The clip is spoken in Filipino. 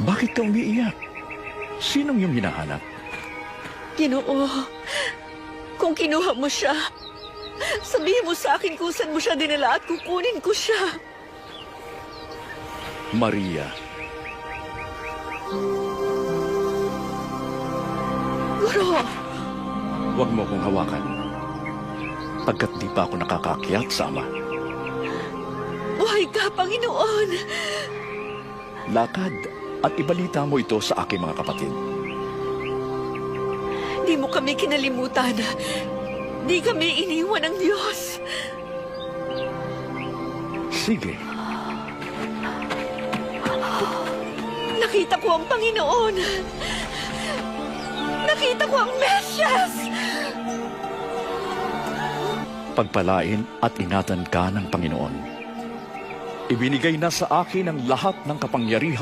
Bakit ka umiiyak? Sinong yung hinahanap? Ginoo, kung kinuha mo siya, sabihin mo sa akin kung saan mo siya dinala at kukunin ko siya. Maria. Guro, Huwag mo akong hawakan. Pagkat di pa ako nakakakyat sa ama. buhay ka, Panginoon. Lakad at ibalita mo ito sa aking mga kapatid. Di mo kami kinalimutan. Di kami iniwan ng Diyos. Sige, Nakita ko ang Panginoon. Nakita ko ang Mesyas. pagpalain at ingatan ka ng Panginoon. Ibinigay na sa akin ang lahat ng kapangyarihan